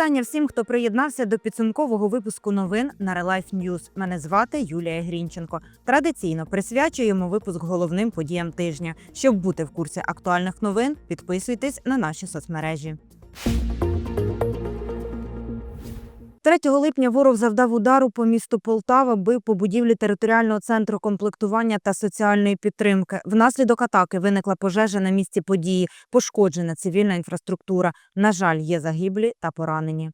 Вітання всім, хто приєднався до підсумкового випуску новин на Релайф News. Мене звати Юлія Грінченко. Традиційно присвячуємо випуск головним подіям тижня. Щоб бути в курсі актуальних новин, підписуйтесь на наші соцмережі. 3 липня ворог завдав удару по місту Полтава, бив по будівлі територіального центру комплектування та соціальної підтримки. Внаслідок атаки виникла пожежа на місці події, пошкоджена цивільна інфраструктура. На жаль, є загиблі та поранені.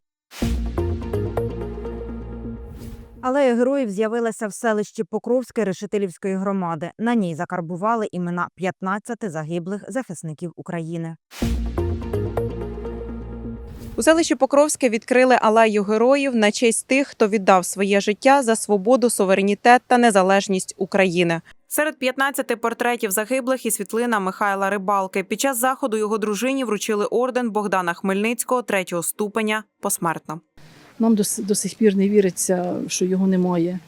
Алея героїв з'явилася в селищі Покровське Решетилівської громади. На ній закарбували імена 15 загиблих захисників України. У селищі Покровське відкрили алею героїв на честь тих, хто віддав своє життя за свободу, суверенітет та незалежність України. Серед 15 портретів загиблих і світлина Михайла Рибалки. Під час заходу його дружині вручили орден Богдана Хмельницького третього ступеня посмертно. Нам до, до сих пір не віриться, що його немає.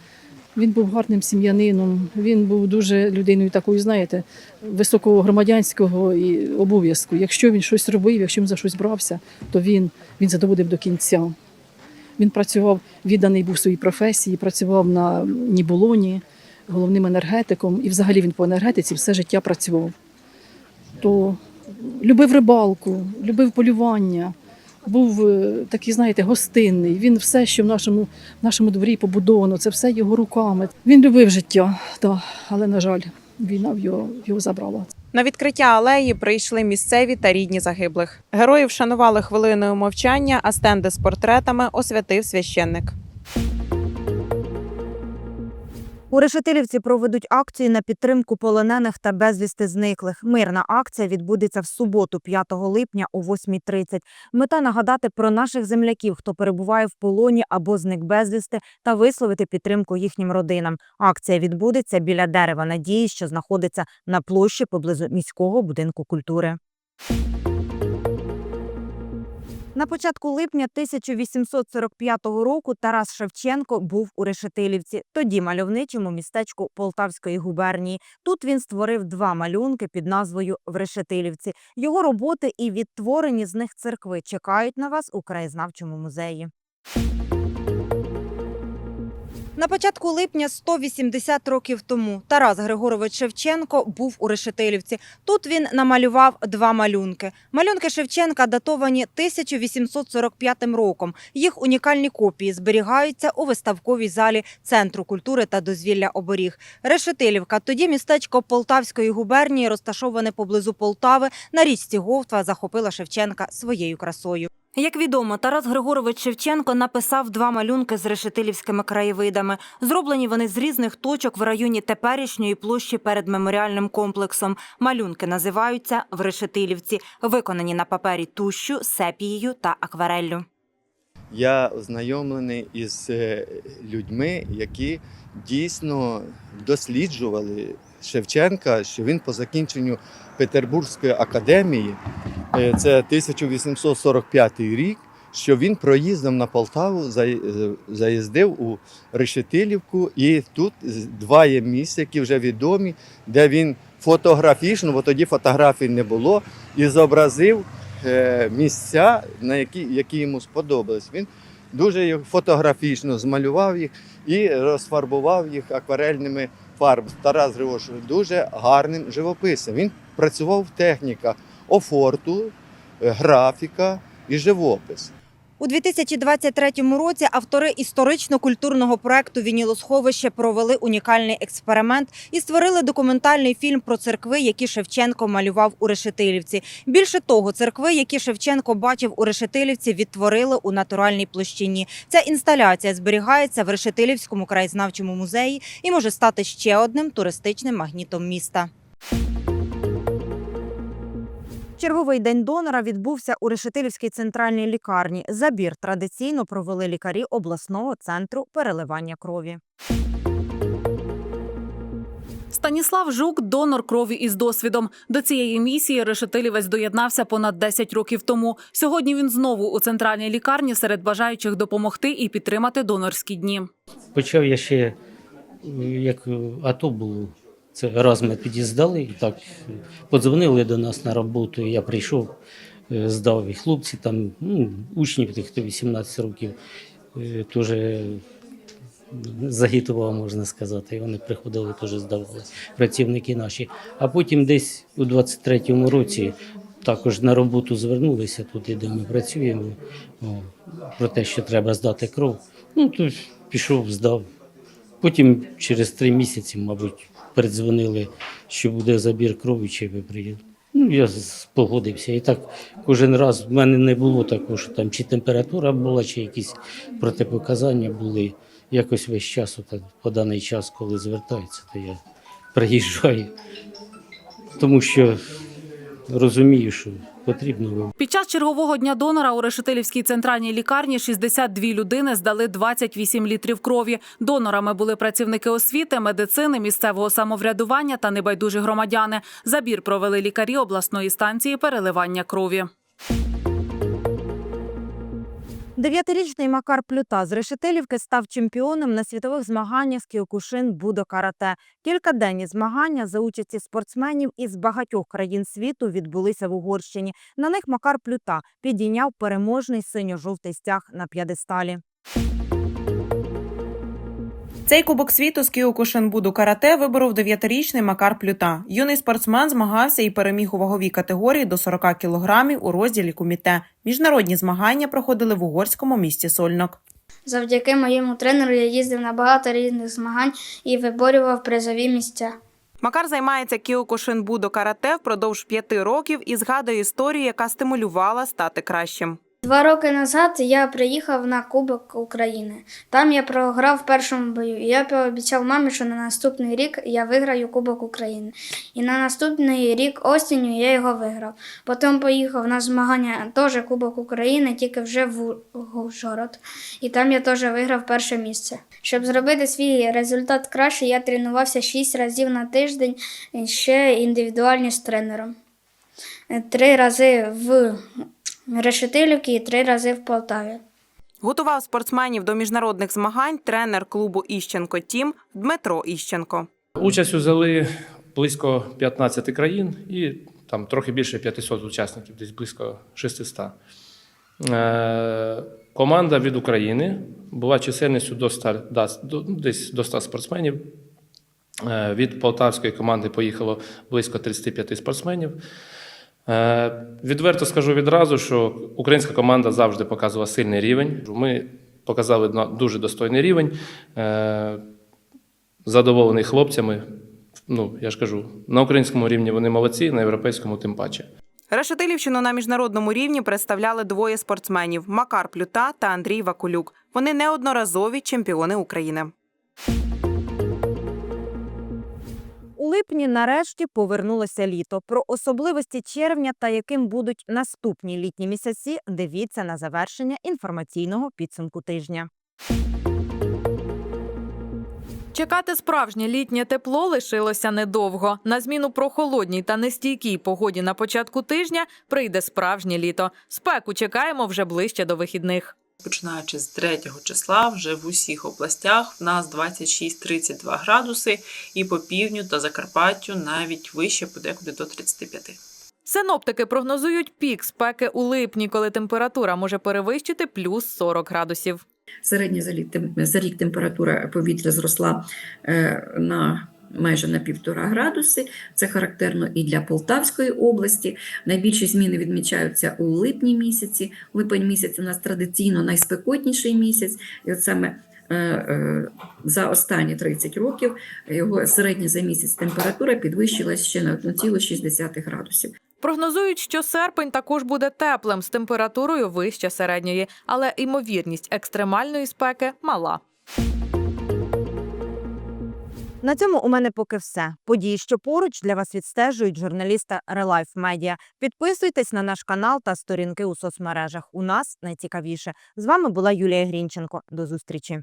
Він був гарним сім'янином, він був дуже людиною такою, знаєте, високого громадянського і обов'язку. Якщо він щось робив, якщо він за щось брався, то він, він це доводив до кінця. Він працював, відданий був своїй професії, працював на Ніболоні, головним енергетиком, і взагалі він по енергетиці все життя працював. То любив рибалку, любив полювання був е, такий, знаєте, гостинний. Він все, що в нашому, в нашому дворі побудовано, це все його руками. Він любив життя, да, але, на жаль, війна його, його забрала. На відкриття алеї прийшли місцеві та рідні загиблих. Героїв вшанували хвилиною мовчання, а стенди з портретами освятив священник. У Решетилівці проведуть акцію на підтримку полонених та безвісти зниклих. Мирна акція відбудеться в суботу, 5 липня о 8.30. Мета нагадати про наших земляків, хто перебуває в полоні або зник безвісти, та висловити підтримку їхнім родинам. Акція відбудеться біля дерева надії, що знаходиться на площі поблизу міського будинку культури. На початку липня 1845 року Тарас Шевченко був у Решетилівці, тоді мальовничому містечку Полтавської губернії. Тут він створив два малюнки під назвою В Решетилівці. Його роботи і відтворені з них церкви чекають на вас у краєзнавчому музеї. На початку липня 180 років тому Тарас Григорович Шевченко був у Решетилівці. Тут він намалював два малюнки. Малюнки Шевченка датовані 1845 роком. Їх унікальні копії зберігаються у виставковій залі Центру культури та дозвілля оберіг. Решетилівка, тоді містечко Полтавської губернії, розташоване поблизу Полтави, на річці Говтва захопила Шевченка своєю красою. Як відомо, Тарас Григорович Шевченко написав два малюнки з решетилівськими краєвидами. Зроблені вони з різних точок в районі теперішньої площі перед меморіальним комплексом. Малюнки називаються в Решетилівці, виконані на папері тущу, сепією та аквареллю. я ознайомлений із е, людьми, які дійсно досліджували Шевченка, що він по закінченню Петербурзької академії, це 1845 рік, що він проїздом на Полтаву е, заїздив у Решетилівку, і тут два є місця, які вже відомі, де він фотографічно, бо тоді фотографій не було, і зобразив е, місця, на які, які йому сподобались. Він дуже фотографічно змалював їх і розфарбував їх акварельними фарбами. Тарас Григорович дуже гарним живописом. Він працював в техніках офорту, е, графіка і живопис. У 2023 році автори історично-культурного проекту Вінілосховище провели унікальний експеримент і створили документальний фільм про церкви, які Шевченко малював у Решетилівці. Більше того, церкви, які Шевченко бачив у Решетилівці, відтворили у натуральній площині. Ця інсталяція зберігається в Решетилівському краєзнавчому музеї і може стати ще одним туристичним магнітом міста. Черговий день донора відбувся у Решетилівській центральній лікарні. Забір традиційно провели лікарі обласного центру переливання крові. Станіслав Жук донор крові із досвідом. До цієї місії решетилівець доєднався понад 10 років тому. Сьогодні він знову у центральній лікарні серед бажаючих допомогти і підтримати донорські дні. Почав я ще, як е, АТО було. Це раз ми під'їздали і так е, подзвонили до нас на роботу. Я прийшов е, здав. І хлопці там, ну, учнів тих, хто 18 років, е, теж загітував, можна сказати. І вони приходили, теж здавали працівники наші. А потім десь у 23-му році також на роботу звернулися туди, де ми працюємо, про те, що треба здати кров. Ну, то пішов, здав. Потім через три місяці, мабуть, передзвонили, що буде забір крові, чи ви приїдете. Ну, я з- погодився. І так кожен раз в мене не було такого, що там чи температура була, чи якісь протипоказання були. Якось весь час, отак, по даний час, коли звертаються, то я приїжджаю. Тому що розумію, що потрібно Під час чергового дня донора у Решетилівській центральній лікарні 62 людини здали 28 літрів крові. Донорами були працівники освіти, медицини, місцевого самоврядування та небайдужі громадяни. Забір провели лікарі обласної станції переливання крові. Дев'ятирічний Макар Плюта з Решетилівки став чемпіоном на світових змаганнях з кіокушин будо карате. Кількаденні змагання за участі спортсменів із багатьох країн світу відбулися в Угорщині. На них Макар Плюта підійняв переможний синьо-жовтий стяг на п'єдесталі. Цей кубок світу з Кіокушинбуду карате виборов дев'ятирічний Макар Плюта. Юний спортсмен змагався і переміг у ваговій категорії до 40 кілограмів у розділі куміте. Міжнародні змагання проходили в угорському місті Сольнок. Завдяки моєму тренеру я їздив на багато різних змагань і виборював призові місця. Макар займається кіокушинбудо карате впродовж п'яти років і згадує історію, яка стимулювала стати кращим. Два роки назад я приїхав на Кубок України. Там я програв в першому бою. І я пообіцяв мамі, що на наступний рік я виграю Кубок України. І на наступний рік осінню я його виграв. Потім поїхав на змагання теж Кубок України, тільки вже в Ужгород. І там я теж виграв перше місце. Щоб зробити свій результат краще, я тренувався 6 разів на тиждень, ще індивідуальні з тренером. Три рази в Решетилівки і три рази в Полтаві. Готував спортсменів до міжнародних змагань тренер клубу Іщенко Тім Дмитро Іщенко. Участь взяли близько 15 країн і там трохи більше 500 учасників, десь близько 600. Е, команда від України була чисельністю до 100, до- ну, десь до 100 спортсменів. Е, від полтавської команди поїхало близько 35 спортсменів. Е, Відверто скажу відразу, що українська команда завжди показувала сильний рівень. Ми показали дуже достойний рівень. Е, Задоволений хлопцями. Ну, я ж кажу, на українському рівні вони молодці, на європейському тим паче. Решетилівщину на міжнародному рівні представляли двоє спортсменів Макар Плюта та Андрій Вакулюк. Вони неодноразові чемпіони України. Липні нарешті повернулося літо. Про особливості червня та яким будуть наступні літні місяці, дивіться на завершення інформаційного підсумку тижня. Чекати справжнє літнє тепло лишилося недовго. На зміну прохолодній та нестійкій погоді на початку тижня прийде справжнє літо. Спеку чекаємо вже ближче до вихідних. Починаючи з 3 числа, вже в усіх областях в нас 26-32 градуси, і по півдню та Закарпаттю навіть вище подекуди до 35. Синоптики прогнозують пік спеки у липні, коли температура може перевищити плюс 40 градусів. Середня за рік, температура повітря зросла е, на майже на півтора градуси. Це характерно і для Полтавської області. Найбільші зміни відмічаються у липні місяці. Липень місяць у нас традиційно найспекотніший місяць, і от саме е, е, за останні 30 років його середня за місяць температура підвищилась ще на 1,6 градусів. Прогнозують, що серпень також буде теплим з температурою вище середньої, але ймовірність екстремальної спеки мала. На цьому у мене поки все. Події, що поруч для вас відстежують журналісти Релайф Медіа. Підписуйтесь на наш канал та сторінки у соцмережах. У нас найцікавіше. З вами була Юлія Грінченко. До зустрічі.